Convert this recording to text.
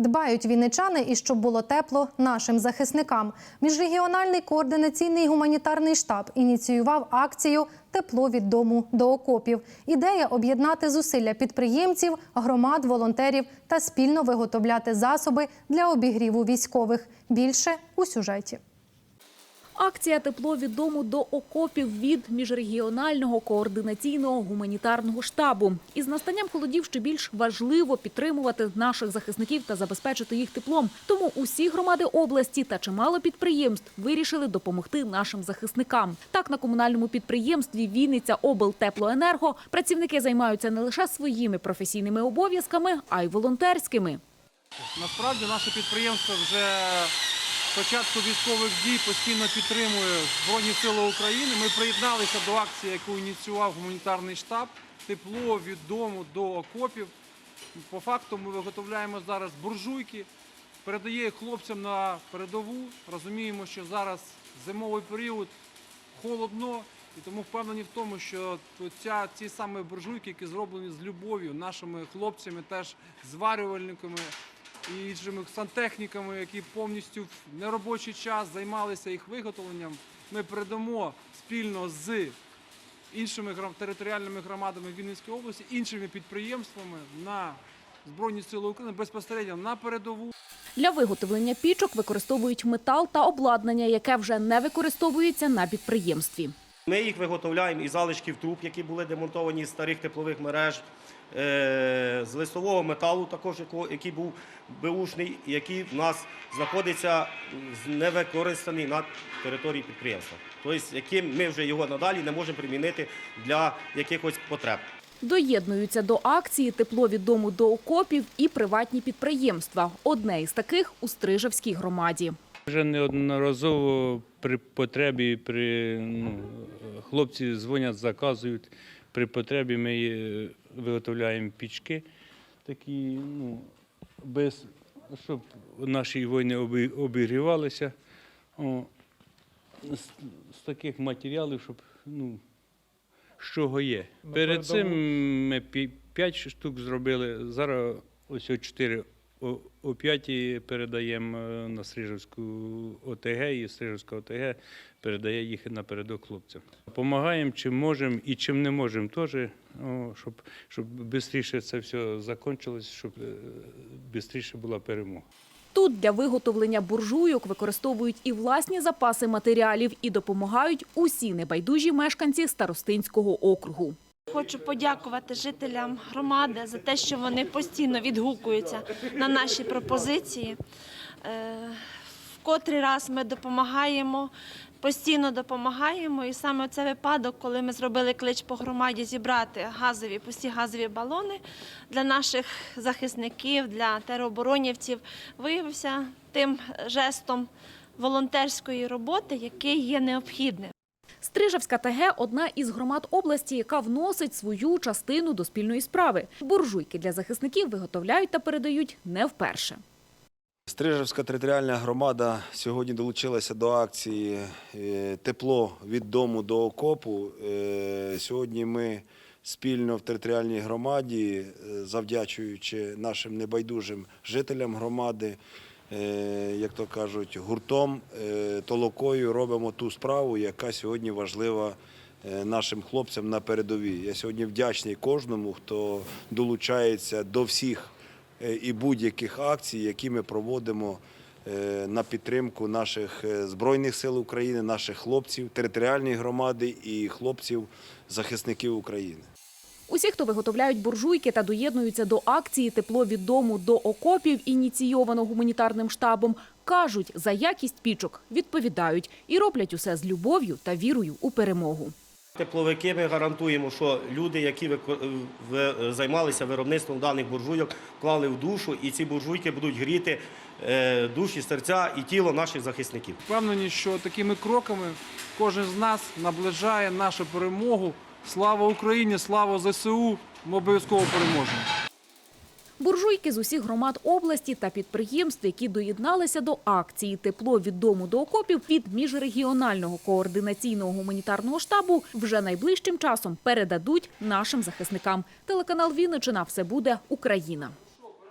Дбають вінничани і щоб було тепло нашим захисникам. Міжрегіональний координаційний гуманітарний штаб ініціював акцію Тепло від дому до окопів. Ідея об'єднати зусилля підприємців, громад, волонтерів та спільно виготовляти засоби для обігріву військових. Більше у сюжеті. Акція Тепло від дому до окопів від міжрегіонального координаційного гуманітарного штабу. Із настанням холодів ще більш важливо підтримувати наших захисників та забезпечити їх теплом. Тому усі громади області та чимало підприємств вирішили допомогти нашим захисникам. Так на комунальному підприємстві Вінниця облтеплоенерго працівники займаються не лише своїми професійними обов'язками, а й волонтерськими. Насправді наше підприємство вже початку військових дій постійно підтримує Збройні Сили України. Ми приєдналися до акції, яку ініціював гуманітарний штаб Тепло від дому до окопів. По факту ми виготовляємо зараз буржуйки, передає їх хлопцям на передову. Розуміємо, що зараз зимовий період холодно, і тому впевнені в тому, що ця, ці саме буржуйки, які зроблені з любов'ю нашими хлопцями, теж зварювальниками і іншими сантехніками, які повністю в неробочий час займалися їх виготовленням, ми передамо спільно з іншими територіальними громадами Вінницької області, іншими підприємствами на Збройні Сили України безпосередньо на передову. Для виготовлення пічок використовують метал та обладнання, яке вже не використовується на підприємстві. Ми їх виготовляємо із залишків труб, які були демонтовані з старих теплових мереж, е, з листового металу, також який був беушний, який в нас знаходиться невикористаний на території підприємства. Тобто, яким ми вже його надалі не можемо примінити для якихось потреб. Доєднуються до акції Тепло від дому до окопів і приватні підприємства. Одне із таких у Стрижевській громаді. Вже неодноразово при потребі, при ну, хлопці дзвонять, заказують. При потребі ми е, виготовляємо пічки, такі, ну, без, щоб наші воїни обігрівалися. О, з, з таких матеріалів, щоб ну, з чого є. Перед цим ми 5 штук зробили, зараз ось о 4 о, 5 передаємо е, на Стрижівську ОТГ і Стрижівська ОТГ передає їх напередок хлопцям. Помагаємо чим можемо і чим не можемо теж, щоб, щоб швидше це все закінчилось, щоб швидше була перемога. Тут для виготовлення буржуйок використовують і власні запаси матеріалів і допомагають усі небайдужі мешканці Старостинського округу. Хочу подякувати жителям громади за те, що вони постійно відгукуються на наші пропозиції. Е, В котрий раз ми допомагаємо, постійно допомагаємо. І саме це випадок, коли ми зробили клич по громаді зібрати газові пусті газові балони для наших захисників, для тероборонівців, виявився тим жестом волонтерської роботи, який є необхідним. Стрижевська ТГ – одна із громад області, яка вносить свою частину до спільної справи. Буржуйки для захисників виготовляють та передають не вперше. Стрижевська територіальна громада сьогодні долучилася до акції е, Тепло від дому до окопу. Е, Сьогодні ми спільно в територіальній громаді, е, завдячуючи нашим небайдужим жителям громади, як то кажуть, гуртом, е, толокою робимо ту справу, яка сьогодні важлива е, нашим хлопцям на передовій. Я сьогодні вдячний кожному, хто долучається до всіх е, і будь-яких акцій, які ми проводимо е, на підтримку наших е, Збройних сил України, наших хлопців, територіальної громади і хлопців, захисників України. Усі, хто виготовляють буржуйки та доєднуються до акції Тепло від дому до окопів, ініційовано гуманітарним штабом, кажуть, за якість пічок відповідають і роблять усе з любов'ю та вірою у перемогу. Тепловики ми гарантуємо, що люди, які займалися виробництвом даних буржуйок, вклали в душу, і ці буржуйки будуть гріти е, душі, серця і тіло наших захисників. Впевнені, що такими кроками кожен з нас наближає нашу перемогу. Слава Україні, слава ЗСУ! Ми обов'язково переможемо. Буржуйки з усіх громад області та підприємств, які доєдналися до акції Тепло від дому до окопів від міжрегіонального координаційного гуманітарного штабу вже найближчим часом передадуть нашим захисникам. Телеканал Вінничина все буде Україна.